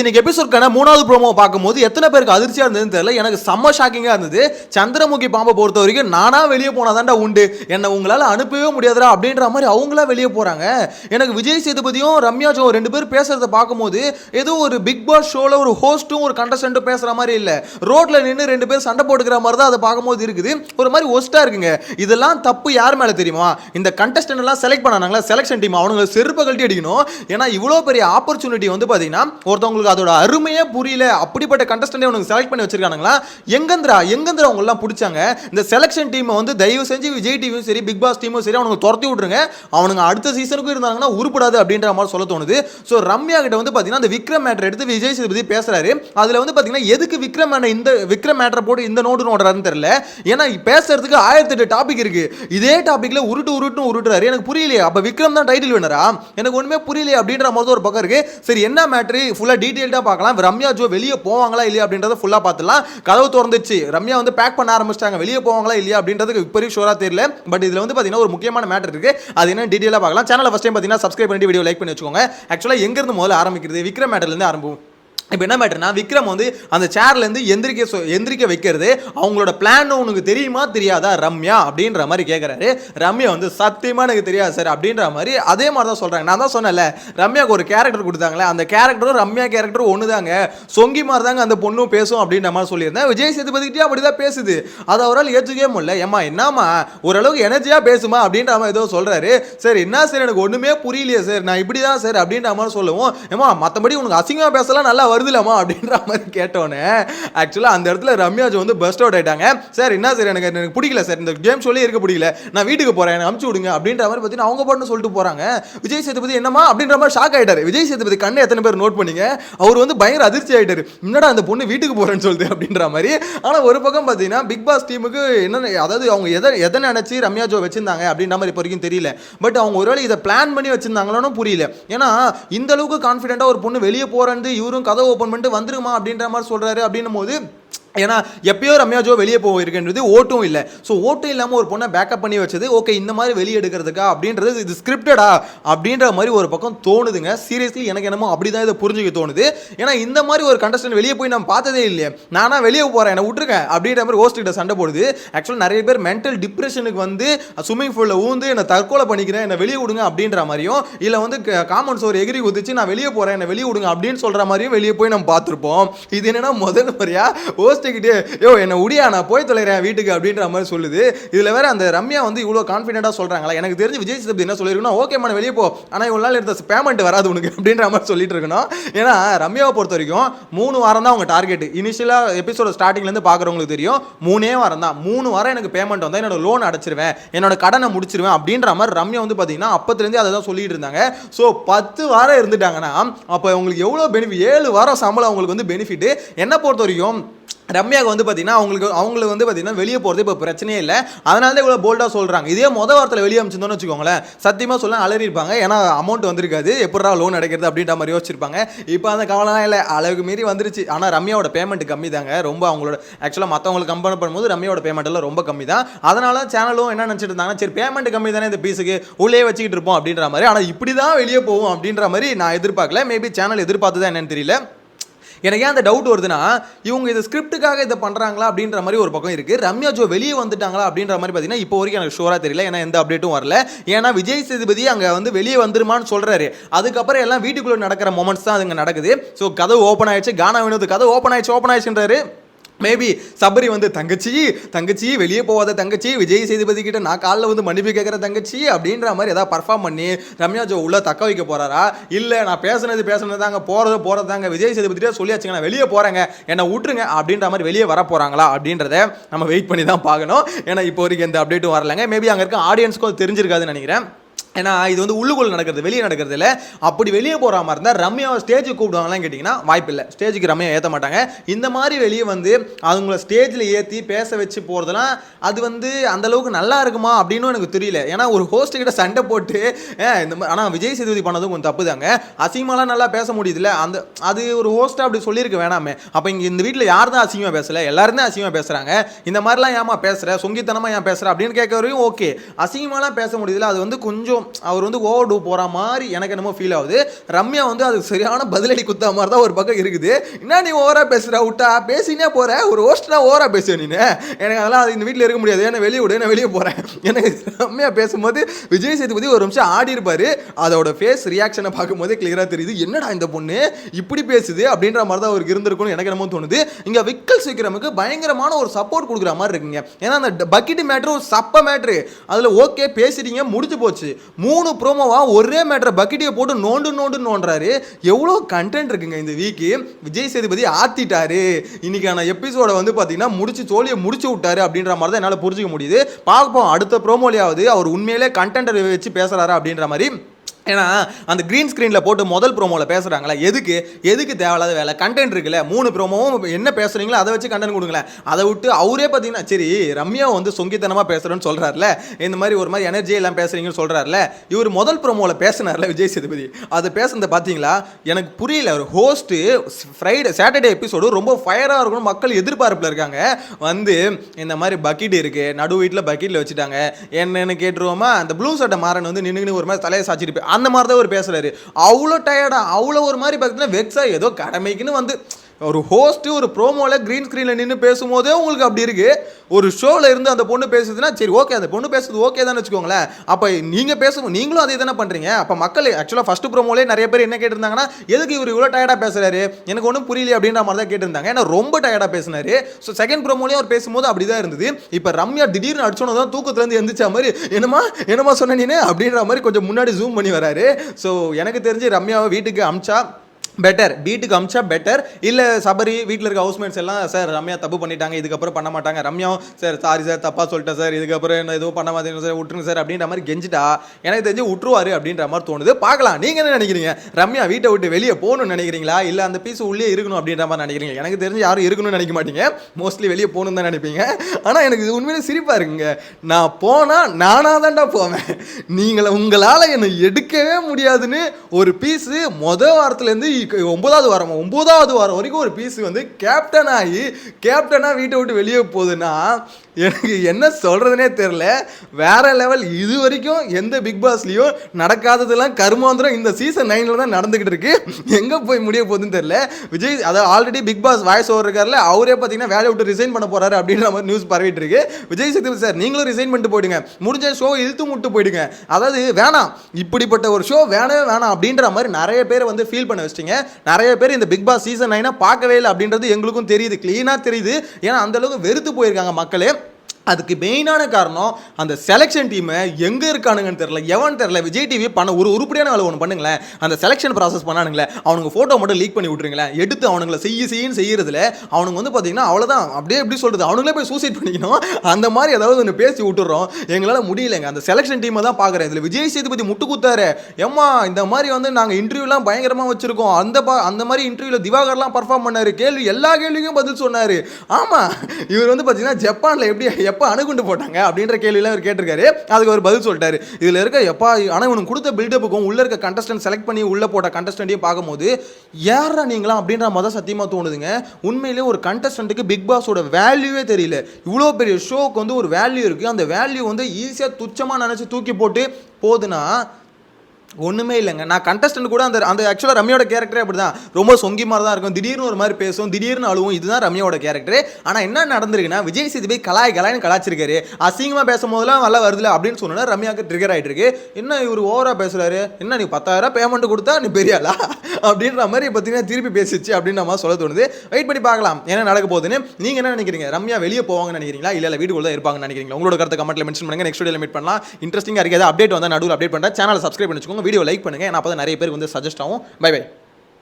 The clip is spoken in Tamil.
இன்னைக்கு எபிசோட்கான மூணாவது ப்ரோமோ பார்க்கும்போது எத்தனை பேருக்கு அதிர்ச்சியாக இருந்ததுன்னு தெரியல. எனக்கு செம்ம ஷாக்கிங்காக இருந்தது. சந்திரமுகி பாம்பை பொறுத்த வரைக்கும் நானா வெளியே போனாதான்டா உண்டு. என்னை உங்களால் அனுப்பவே முடியாதுடா அப்படின்ற மாதிரி அவங்களா வெளியே போகிறாங்க எனக்கு விஜய் சேதுபதியும் ரம்யா ஜோ ரெண்டு பேரும் பேசுகிறத பார்க்கும்போது ஏதோ ஒரு பிக் பாஸ் ஷோவில் ஒரு ஹோஸ்ட்டும் ஒரு கண்டஸ்டண்ட்டும் பேசுகிற மாதிரி இல்லை. ரோட்டில் நின்று ரெண்டு பேரும் சண்டை போட்டுக்கிற மாதிரி தான் அதை பார்க்கும்போது இருக்குது. ஒரு மாதிரி ஒஸ்ட்டாக இருக்குங்க. இதெல்லாம் தப்பு யார் மேலே தெரியுமா? இந்த கண்டஸ்டன்ட்லாம் செலக்ட் பண்ணாங்களா செலெக்ஷன் டீம் அவனுங்க செருப்பை கழட்டி அடிக்கணும். ஏன்னா இவ்வளோ பெரிய ஆப்பர்ச்சுனிட்டி வந்து பார்த்தீங்கன்னா ஒருத்தவங்களுக்கு அதோட அருமையே புரியல. அப்படிப்பட்ட கண்டஸ்டண்டே உனக்கு செலக்ட் பண்ணி வச்சிருக்கானுங்களா? எங்கந்திரா? எங்கந்திரா அவங்கெல்லாம் பிடிச்சாங்க? இந்த செலெக்ஷன் டீமை வந்து தயவு செஞ்சு விஜய் டிவியும் சரி பிக் பாஸ் டீமும் சரி அவனுக்கு துரத்தி விட்ருங்க அவனுங்க அடுத்த சீசனுக்கும் இருந்தாங்கன்னா உருப்படாது அப்படின்ற மாதிரி சொல்ல தோணுது. ஸோ ரம்யா கிட்ட வந்து பார்த்தீங்கன்னா அந்த விக்ரம் மேட்டர் எடுத்து விஜய் சேதுபதி பேசுறாரு. அதில் வந்து பார்த்தீங்கன்னா எதுக்கு விக்ரம் மேட்டர் இந்த விக்ரம் மேட்டரை போட்டு இந்த நோட்டு நோடுறாருன்னு தெரியல. ஏன்னா பேசுறதுக்கு ஆயிரத்தி எட்டு டாபிக் இருக்கு. இதே டாபிக்ல உருட்டு உருட்டுன்னு உருட்டுறாரு. எனக்கு புரியலையே. அப்ப விக்ரம் தான் டைட்டில் வினரா எனக்கு ஒண்ணுமே புரியலையே அப்படின்ற மாதிரி ஒரு பக்கம் இருக்கு. சரி என்ன மேட்ரு ஃபுல்லாக டீட்டெயில் டீடைல்டா பார்க்கலாம். ரம்யா ஜோ வெளியே போவாங்களா இல்லையா அப்படின்றத ஃபுல்லா பார்த்துலாம் கதவு திறந்துச்சு ரம்யா வந்து பேக் பண்ண ஆரம்பிச்சிட்டாங்க. வெளியே போவாங்களா இல்லையா அப்படின்றதுக்கு இப்போ ஷோராக தெரியல. பட் இதில் வந்து பார்த்தீங்கன்னா ஒரு முக்கியமான மேட்டர் இருக்குது அது என்ன டீட்டெயிலாக பார்க்கலாம். சேனலை ஃபஸ்ட் டைம் பார்த்தீங்கன்னா சப்ஸ்கிரைப் பண்ணி வீடியோ லைக் பண்ணி வச்சுக்கோங்க. ஆக்சுவலாக எங்கேருந்து முதல்ல ஆரம்பிக்கிறது? விக்ரம் மேட்டர்லேருந்து ஆரம்பம் இப்போ என்ன மேட்டர்னா விக்ரம் வந்து அந்த சேர்லேருந்து எந்திரிக்க சொ- எந்திரிக்க வைக்கிறது அவங்களோட பிளான் உனக்கு தெரியுமா தெரியாதா ரம்யா? அப்படின்ற மாதிரி கேட்குறாரு ரம்யா வந்து சத்தியமாக எனக்கு தெரியாது சார் அப்படின்ற மாதிரி அதே மாதிரி தான் சொல்கிறாங்க நான் தான் சொன்னேன்ல ரம்யாவுக்கு ஒரு கேரக்டர் கொடுத்தாங்களே அந்த கேரக்டரும் ரம்யா கேரக்டரும் ஒன்று தாங்க சொங்கி மாதிரி தாங்க அந்த பொண்ணும் பேசும் அப்படின்ற மாதிரி சொல்லியிருந்தேன். விஜய் சேதுபதிக்கிட்டே அப்படி தான் பேசுது. அது அவரால் ஏற்றுக்கவே முடியல. ஏம்மா என்னம்மா ஓரளவுக்கு எனர்ஜியாக பேசுமா அப்படின்ற மாதிரி ஏதோ சொல்கிறாரு சார் என்ன சார் எனக்கு ஒன்றுமே புரியலையே சார் நான் இப்படி தான் சார் அப்படின்ற மாதிரி சொல்லுவோம். ஏமா மற்றபடி உனக்கு அசிங்கமாக பேசலாம் நல்லா வருதுலமா அப்படின்ற மாதிரி கேட்டோன்னே ஆக்சுவலாக அந்த இடத்துல ரம்யா ஜோ வந்து பெஸ்ட் அவுட் ஆயிட்டாங்க. சார் என்ன சார் எனக்கு எனக்கு பிடிக்கல சார் இந்த கேம் ஷோலே இருக்க பிடிக்கல. நான் வீட்டுக்கு போகிறேன் எனக்கு அமுச்சு விடுங்க அப்படின்ற மாதிரி பார்த்தீங்கன்னா அவங்க பாட்டு சொல்லிட்டு போகிறாங்க விஜய் சேதுபதி என்னமா அப்படின்ற மாதிரி ஷாக் ஆகிட்டார் விஜய் சேதுபதி கண்ணை எத்தனை பேர் நோட் பண்ணீங்க? அவர் வந்து பயங்கர அதிர்ச்சி ஆகிட்டார் என்னடா அந்த பொண்ணு வீட்டுக்கு போகிறேன்னு சொல்லுது அப்படின்ற மாதிரி. ஆனால் ஒரு பக்கம் பார்த்தீங்கன்னா பிக் பாஸ் டீமுக்கு என்ன அதாவது அவங்க எதை எதை நினச்சி ரம்யா ஜோ வச்சிருந்தாங்க அப்படின்ற மாதிரி இப்போ வரைக்கும் தெரியல. பட் அவங்க ஒருவேளை இதை பிளான் பண்ணி வச்சிருந்தாங்களோன்னு புரியல. ஏன்னா இந்த அளவுக்கு கான்ஃபிடென்ட்டாக ஒரு பொண்ணு வெளியே போறேன்னு இவரும் கதை ஓப்பன் பண்ணிட்டு வந்துருமா அப்படின்ற மாதிரி சொல்றாரு அப்படின்னும் போது ஏன்னா எப்பயோ ரம்யா ஜோ வெளியே போயிருக்கின்றது ஓட்டும் இல்லை. ஸோ ஓட்டும் இல்லாமல் ஒரு பொண்ணை பேக்கப் பண்ணி வச்சது ஓகே இந்த மாதிரி வெளியே எடுக்கிறதுக்கா? அப்படின்றது இது ஸ்கிரிப்டடா அப்படின்ற மாதிரி ஒரு பக்கம் தோணுதுங்க. சீரியஸ்லி எனக்கு என்னமோ அப்படி தான் இதை புரிஞ்சுக்க தோணுது. ஏன்னா இந்த மாதிரி ஒரு கண்டஸ்டன் வெளியே போய் நம்ம பார்த்ததே இல்லையே. நானா வெளியே போகிறேன் என்னை விட்டுருக்கேன் அப்படின்ற மாதிரி ஹோஸ்ட் கிட்ட சண்டை போடுது. ஆக்சுவலாக நிறைய பேர் மென்டல் டிப்ரெஷனுக்கு வந்து ஸ்விம்மிங் பூலில் ஊந்து என்னை தற்கொலை பண்ணிக்கிறேன் என்னை வெளியே விடுங்க அப்படின்ற மாதிரியும் இல்லை வந்து காமன்ஸ் ஒரு எகிரி குதிச்சு நான் வெளியே போகிறேன் என்னை வெளியே விடுங்க அப்படின்னு சொல்கிற மாதிரியும் வெளியே போய் நம்ம பார்த்துருப்போம். இது என்னென்னா முதல் ஹோஸ்ட் ஹோஸ்ட்டுக்கிட்டே யோ என்னை உடியா நான் போய் தொலைகிறேன் வீட்டுக்கு அப்படின்ற மாதிரி சொல்லுது. இதில் வேற அந்த ரம்யா வந்து இவ்வளோ கான்ஃபிடென்ட்டாக சொல்கிறாங்களா எனக்கு தெரிஞ்சு விஜய் சேதுபதி என்ன சொல்லியிருக்கணும் ஓகே மேடம் வெளியே போ. ஆனால் இவ்வளோ நாள் எடுத்த பேமெண்ட் வராது உனக்கு அப்படின்ற மாதிரி சொல்லிட்டு இருக்கணும். ஏன்னா ரம்யாவை பொறுத்த வரைக்கும் மூணு வாரம் தான் அவங்க டார்கெட் இனிஷியலாக எபிசோட ஸ்டார்டிங்லேருந்து பார்க்குறவங்களுக்கு தெரியும் மூணே வாரம் தான். மூணு வாரம் எனக்கு பேமெண்ட் வந்தால் என்னோட லோன் அடைச்சிருவேன் என்னோட கடனை முடிச்சிருவேன் அப்படின்ற மாதிரி ரம்யா வந்து பார்த்தீங்கன்னா அப்பத்துலேருந்தே அதை தான் சொல்லிட்டு இருந்தாங்க. ஸோ பத்து வாரம் இருந்துட்டாங்கன்னா அப்போ உங்களுக்கு எவ்வளோ பெனிஃபிட் ஏழு வாரம் சம்பளம் அவங்களுக்கு வந்து பெனிஃபிட் என்ன பொறுத்த வரைக்கும் ரம்யாவுக்கு வந்து பார்த்தீங்கன்னா அவங்களுக்கு அவங்களுக்கு வந்து பார்த்தீங்கன்னா வெளியே போகிறது இப்போ பிரச்சனையே இல்லை. அதனால தான் இவ்வளோ போல்டாக சொல்கிறாங்க இதே மொதல் வாரத்தில் வெளியே அமைச்சிருந்தோம்னு வச்சுக்கோங்களேன் சத்தியமாக சொல்ல அலறியிருப்பாங்க. ஏன்னா அமௌண்ட் வந்திருக்காது. எப்படா லோன் அடைக்கிறது அப்படின்ற மாதிரி யோசிச்சிருப்பாங்க. இப்போ அந்த கவலைலாம் இல்லை. அளவுக்கு மீறி வந்துருச்சு. ஆனால் ரம்யாவோட பேமெண்ட் கம்மி தாங்க ரொம்ப அவங்களோட ஆக்சுவலாக மற்றவங்களுக்கு கம்பேர் பண்ணும்போது ரம்யாவோட பேமெண்ட் எல்லாம் ரொம்ப கம்மி தான் அதனால சேனலும் என்ன நினச்சிட்டு இருந்தாங்கன்னா சரி பேமெண்ட் கம்மி தானே இந்த பீஸுக்கு உள்ளே வச்சுக்கிட்டு இருப்போம் அப்படின்ற மாதிரி. ஆனால் இப்படி தான் வெளியே போவோம் அப்படின்ற மாதிரி நான் எதிர்பார்க்கல. மேபி சேனல் எதிர்பார்த்து தான் என்னன்னு தெரியல. எனக்கு ஏன் அந்த டவுட் வருதுன்னா இவங்க இது ஸ்கிரிப்டுக்காக இதை பண்ணுறாங்களா அப்படின்ற மாதிரி ஒரு பக்கம் இருக்குது ரம்யா ஜோ வெளியே வந்துட்டாங்களா அப்படின்ற மாதிரி பார்த்தீங்கன்னா இப்போ வரைக்கும் எனக்கு ஷோராக தெரியல. ஏன்னா எந்த அப்டேட்டும் வரல. ஏன்னா விஜய் சேதுபதி அங்கே வந்து வெளியே வந்துருமான்னு சொல்கிறாரு அதுக்கப்புறம் எல்லாம் வீட்டுக்குள்ளே நடக்கிற மொமெண்ட்ஸ் தான் அதுங்க நடக்குது. ஸோ கதை ஓப்பன் ஆயிடுச்சு. கானா வினோத் கதை ஓப்பன் ஆயிடுச்சு ஓப்பன் ஆயிடுச்சுன்றாரு. மேபி சபரி வந்து தங்கச்சி தங்கச்சி வெளியே போகாத தங்கச்சி விஜய் சேதுபதி கிட்ட நான் காலைல வந்து மன்னிப்பு கேட்குற தங்கச்சி அப்படின்ற மாதிரி ஏதாவது பர்ஃபார்ம் பண்ணி ரம்யா ஜோ உள்ள தக்க வைக்க போறாரா? இல்லை நான் பேசுனது பேசுனது தாங்க போகிறது போகிறது தாங்க விஜய் சேதுபதியே சொல்லியாச்சுங்க நான் வெளியே போகிறேங்க என்னை விட்டுருங்க அப்படின்ற மாதிரி வெளியே வர போகிறாங்களா அப்படின்றத நம்ம வெயிட் பண்ணி தான் பார்க்கணும். ஏன்னா இப்போ வரைக்கும் எந்த அப்டேட்டும் வரலங்க. மேபி அங்கே இருக்க ஆடியன்ஸ்க்கும் தெரிஞ்சிருக்காதுன்னு நினைக்கிறேன். ஏன்னா இது வந்து உள்ளுக்குள்ள நடக்கிறது வெளியே நடக்கிறது இல்லை. அப்படி வெளியே போகிற மாதிரி இருந்தால் ரம்யாவை ஸ்டேஜுக்கு கூப்பிடுவாங்களாம் கேட்டிங்கன்னா வாய்ப்பு இல்லை. ஸ்டேஜுக்கு ரம்யா ஏற்ற மாட்டாங்க. இந்த மாதிரி வெளியே வந்து அவங்கள ஸ்டேஜில் ஏற்றி பேச வச்சு போகிறதுலாம் அது வந்து அந்தளவுக்கு நல்லா இருக்குமா அப்படின்னு எனக்கு தெரியல. ஏன்னா ஒரு ஹோஸ்ட் கிட்ட சண்டை போட்டு இந்த மாதிரி ஆனால் விஜய் சேதுபதி பண்ணதும் கொஞ்சம் தப்பு தாங்க. அசிங்கமாலாம் நல்லா பேச முடியுதுல்ல அந்த அது ஒரு ஹோஸ்ட்டாக அப்படி சொல்லியிருக்க வேணாமே. அப்போ இங்கே இந்த வீட்டில் யார் தான் அசிங்கமாக பேசலை? எல்லாரும் தான் அசிங்கமாக பேசுகிறாங்க இந்த மாதிரிலாம் ஏமா பேசுகிற சொங்கித்தனமாக ஏன் பேசுகிற அப்படின்னு கேட்கறவையும் ஓகே அசிங்கமாலாம் பேச முடியுதுல அது வந்து கொஞ்சம் அவர் வந்து ஓவர் டூ போகிற மாதிரி எனக்கு என்னமோ ஃபீல் ஆகுது. ரம்யா வந்து அதுக்கு சரியான பதிலடி குத்தா மாதிரி தான் ஒரு பக்கம் இருக்குது. என்ன நீ ஓவராக பேசுகிற விட்டா? பேசினே போகிற ஒரு ஹோஸ்டா ஓவராக பேசுவேன் நீ? எனக்கு அதெல்லாம் அது இந்த வீட்டில் இருக்க முடியாது. ஏன்னா வெளியே விடு நான் வெளியே போகிறேன் எனக்கு ரம்யா பேசும்போது விஜய் சேதுபதி ஒரு நிமிஷம் ஆடி இருப்பார். அதோட ஃபேஸ் ரியாக்ஷனை பார்க்கும்போது கிளியராக தெரியுது. என்னடா இந்த பொண்ணு? இப்படி பேசுது அப்படின்ற மாதிரி தான் அவருக்கு இருந்திருக்கும்னு எனக்கு என்னமோ தோணுது. இங்கே விக்கல் சீக்கிரமுக்கு பயங்கரமான ஒரு சப்போர்ட் கொடுக்குற மாதிரி இருக்குங்க. ஏன்னா அந்த பக்கெட் மேட்ரு ஒரு சப்ப மேட்ரு அதில் ஓகே பேசிட்டீங்க முடிஞ்சு போச்சு. மூணு ப்ரோமோவாக ஒரே மேட்ரை பக்கெட்டியை போட்டு நோண்டு நோண்டு நோண்டுறாரு. எவ்வளோ கண்டென்ட் இருக்குங்க இந்த வீக்கு விஜய் சேதுபதி ஆத்திட்டாரு. இன்னைக்கான எபிசோடை வந்து பார்த்தீங்கன்னா முடிச்சு தோழியை முடிச்சு விட்டாரு அப்படின்ற மாதிரி தான் என்னால் புரிஞ்சிக்க முடியுது. பார்ப்போம் அடுத்த ப்ரோமோலியாவது அவர் உண்மையிலே கண்டென்ட் வச்சு பேசுகிறாரா அப்படின்ற மாதிரி ஏன்னா அந்த க்ரீன் ஸ்க்ரீனில் போட்டு முதல் ப்ரோமோவில் பேசுகிறாங்களே எதுக்கு? எதுக்கு தேவையில்லாத வேலை? கண்டென்ட் இருக்குல்ல மூணு ப்ரோமோவும் என்ன பேசுகிறீங்களோ அதை வச்சு கண்டென்ட் கொடுங்களேன். அதை விட்டு அவரே பார்த்தீங்கன்னா சரி ரம்யா வந்து சொங்கித்தனமாக பேசுகிறேன்னு சொல்கிறாருல இந்த மாதிரி ஒரு மாதிரி எனர்ஜி எல்லாம் பேசுகிறீங்கன்னு சொல்கிறாருல இவர் முதல் ப்ரோமோவில் பேசினார்ல விஜய் சேதுபதி. அதை பேசுனதை பார்த்தீங்களா? எனக்கு புரியல ஒரு ஹோஸ்ட்டு ஃப்ரைடே சாட்டர்டே எபிசோடு ரொம்ப ஃபயராக இருக்கணும் மக்கள் எதிர்பார்ப்பில் இருக்காங்க. வந்து இந்த மாதிரி பக்கெட் இருக்குது நடு வீட்டில் பக்கெட்டில் வச்சுட்டாங்க. என்னன்னு கேட்டுருவோமா? அந்த ப்ளூ சட்டை மாறன் வந்து நின்று ஒரு மாதிரி தலையை சாச்சிட்டு போய் அந்த மாதிரி தான் அவர் பேசுறாரு. அவ்வளோ டயர்டாக அவ்வளோ ஒரு மாதிரி பார்த்தீங்கன்னா வெக்ஸா ஏதோ கடமைக்குன்னு வந்து ஒரு ஹோஸ்ட்டு ஒரு ப்ரோமோவில் க்ரீன் ஸ்க்ரீனில் நின்று பேசும்போதே உங்களுக்கு அப்படி இருக்குது ஒரு ஷோவில் இருந்து அந்த பொண்ணு பேசுதுன்னா சரி ஓகே அந்த பொண்ணு பேசுறது ஓகே தான் வச்சுக்கோங்களேன். அப்போ நீங்கள் பேசும் நீங்களும் அதே தானே பண்ணுறீங்க அப்போ மக்கள் ஆக்சுவலாக ஃபஸ்ட்டு ப்ரோமோலே நிறைய பேர் என்ன கேட்டிருந்தாங்கன்னா எதுக்கு இவர் இவ்வளோ டயர்டாக பேசுகிறாரு எனக்கு ஒன்றும் புரியல அப்படின்ற மாதிரி தான் கேட்டிருந்தாங்க. ஏன்னா ரொம்ப டயர்டாக பேசினார். ஸோ செகண்ட் ப்ரோமோலேயும் அவர் பேசும்போது அப்படி தான் இருந்தது. இப்போ ரம்யா திடீர்னு அடிச்சோன்னு தான் தூக்கத்துலேருந்து எந்திரிச்ச மாதிரி என்னமா என்னமா சொன்ன நீனு? அப்படின்ற மாதிரி கொஞ்சம் முன்னாடி ஜூம் பண்ணி வராரு. ஸோ எனக்கு தெரிஞ்சு ரம்யாவை வீட்டுக்கு அமிச்சா பெட்டர் வீட்டுக்கு அமிச்சா பெட்டர் இல்லை சபரி வீட்டில் இருக்க ஹவுஸ்மேட்ஸ் எல்லாம் சார் ரம்யா தப்பு பண்ணிட்டாங்க. இதுக்கப்புறம் பண்ண மாட்டாங்க. ரம்யா சார் சாரி சார் தப்பாக சொல்லிட்டேன் சார். இதுக்கப்புறம் என்ன எதுவும் பண்ண மாட்டேங்க சார். விட்டுருங்க சார். அப்படின்ற மாதிரி கெஞ்சிட்டா எனக்கு தெரிஞ்சு விட்டுருவாரு அப்படின்ற மாதிரி தோணுது. பார்க்கலாம். நீங்கள் என்ன நினைக்கிறீங்க? ரம்யா வீட்டை விட்டு வெளியே போகணும்னு நினைக்கிறீங்களா? இல்லை அந்த பீஸ் உள்ளே இருக்கணும் அப்படின்ற மாதிரி நினைக்கிறீங்க? எனக்கு தெரிஞ்சு யாரும் இருக்கணும்னு நினைக்க மாட்டீங்க. மோஸ்ட்லி வெளியே போகணும்னு தான் நினைப்பீங்க. ஆனால் எனக்கு இது உண்மையிலே சிரிப்பாக இருக்குங்க. நான் போனால் நானாக தான்டா போவேன். நீங்களை உங்களால் என்னை எடுக்கவே முடியாதுன்னு ஒரு பீஸு மொதல் வாரத்துலேருந்து ஒன்பதாவது வாரம் ஒன்பதாவது வாரம் வரைக்கும் ஒரு பீஸ் வந்து கேப்டன் ஆகி கேப்டனாக வீட்டை விட்டு வெளியே போகுதுன்னா எனக்கு என்ன சொல்கிறதுனே தெரில வேறு லெவல் இது வரைக்கும் எந்த பிக் பாஸ்லேயும் நடக்காததெல்லாம் கருமாந்திரம் இந்த சீசன் நைனில் தான் நடந்துக்கிட்டு இருக்கு. எங்கே போய் முடிய போகுதுன்னு தெரில விஜய் அதாவது already Bigg Boss voice over இருக்கார்ல அவரே பார்த்தீங்கன்னா வேலையை விட்டு ரிசைன் பண்ண போகிறாரு அப்படின்ற மாதிரி நியூஸ் பரவிட்டு இருக்கு. விஜய் சேதுபதி சார் நீங்களும் ரிசைன் பண்ணிட்டு போயிடுங்க. முடிஞ்ச ஷோ இழுத்து முட்டு போயிடுங்க. அதாவது வேணாம் இப்படிப்பட்ட ஒரு ஷோ வேணவே வேணாம் அப்படின்ற மாதிரி நிறைய பேர் வந்து ஃபீல் பண்ண வச்சிட்டிங்க. நிறைய பேர் இந்த பிக் பாஸ் சீசன் நைனை பார்க்கவே இல்லை அப்படின்றது எங்களுக்கும் தெரியுது. க்ளீனாக தெரியுது. ஏன்னா அந்த அளவுக்கு வெறுத்து போயிருக்காங்க மக்களே. அதுக்கு மெயினான காரணம் அந்த செலெக்ஷன் டீமை எங்கே இருக்கானுங்கன்னு தெரில எவன் தெரில விஜய் டிவி பண்ண ஒரு உருப்படியான வேலை ஒன்று பண்ணுங்களேன். அந்த செலெக்ஷன் ப்ராசஸ் பண்ணானுங்களே அவனுங்க ஃபோட்டோ மட்டும் லீக் பண்ணி விட்டுருங்களேன். எடுத்து அவனுங்களை செய்ய செய்யன்னு செய்கிறதுல அவனுங்க வந்து பார்த்தீங்கன்னா அவ்வளோதான் அப்படியே எப்படி சொல்கிறது அவனுங்களே போய் சூசைட் பண்ணிக்கணும். அந்த மாதிரி ஏதாவது ஒன்று பேசி விட்டுறோம். எங்களால் முடியலைங்க. அந்த செலெக்ஷன் டீமை தான் பார்க்குறேன் இதில் விஜய் சேதுபதி முட்டு கொடுத்தாரு ஏம்மா இந்த மாதிரி வந்து நாங்கள் இன்டர்வியூலாம் பயங்கரமாக வச்சுருக்கோம். அந்த பா அந்த மாதிரி இன்டர்வியூவில் திவாகர்லாம் பர்ஃபார்ம் பண்ணார். கேள்வி எல்லா கேள்விக்கும் பதில் சொன்னார். ஆமாம் இவர் வந்து பார்த்தீங்கன்னா ஜப்பானில் எப்படி எப்போ அணுகுண்டு போட்டாங்க அப்படின்ற கேள்வியில் அவர் கேட்டிருக்காரு. அதுக்கு அவர் பதில் சொல்லிட்டாரு. இதில் இருக்க எப்பா ஆனால் இவனுக்கு கொடுத்த பில்டப்புக்கும் உள்ள இருக்க கண்டஸ்டன்ட் செலக்ட் பண்ணி உள்ளே போட்ட கண்டஸ்டன்ட்டையும் பார்க்கும்போது யாரா நீங்களா அப்படின்ற மொதல் சத்தியமாக தோணுதுங்க. உண்மையிலே ஒரு கண்டஸ்டண்ட்டுக்கு பிக் பாஸோட வேல்யூவே தெரியல. இவ்வளோ பெரிய ஷோக்கு வந்து ஒரு வேல்யூ இருக்குது அந்த வேல்யூ வந்து ஈஸியாக துச்சமாக நினச்சி தூக்கி போட்டு போகுதுன்னா ஒன்றுமே இல்லைங்க. நான் கண்டஸ்டன்ட் கூட அந்த அந்த ஆக்சுவலாக ரம்யோட கேரக்டரே அப்படி தான் ரொம்ப சொங்கி மாதிரி தான் இருக்கும். திடீர்னு ஒரு மாதிரி பேசும் திடீர்னு அழுவும் இதுதான் ரம்யாவோட கேரக்டர் ஆனால் என்ன நடந்திருக்குன்னா விஜய் சேதுபதி கலாய் கலாய்னு கலாச்சிருக்காரு அசிங்கமாக பேசும் போதெல்லாம் நல்லா வருதுல அப்படின்னு சொன்னா ரம்யாவுக்கு ட்ரிகர் ஆகிட்டு இருக்கு என்ன இவர் ஓவராக பேசுகிறாரு என்ன நீ பத்தாயிரம் பேமெண்ட் கொடுத்தா நீ பெரியாளா? அப்படின்ற மாதிரி பார்த்தீங்கன்னா திருப்பி பேசிச்சு அப்படின்னு நம்ம சொல்ல தோணுது. வெயிட் பண்ணி பார்க்கலாம். என்ன நடக்க போகுதுன்னு நீங்கள் என்ன நினைக்கிறீங்க? ரம்யா வெளியே போவாங்கன்னு நினைக்கிறீங்களா? இல்லை இல்லை வீட்டுக்குள்ள தான் இருப்பாங்கன்னு நினைக்கிறீங்களா? உங்களோட கருத்து கமெண்ட்டில் மென்ஷன் பண்ணுங்க. நெக்ஸ்ட் வீடியோ மீட் பண்ணலாம். இன்ட்ரெஸ்டிங்காக இருக்காது அப்டேட் வந்தால் நடுவில் அப்டேட் பண்ணுறேன் சேனலை சப்ஸ்கிரைப் பண்ணிச்சுக்கோங்க. வீடியோ லைக் பண்ணுங்கள் ஏன்னா அப்போ நிறைய பேருக்கு வந்து சஜஸ்ட் ஆகும். By by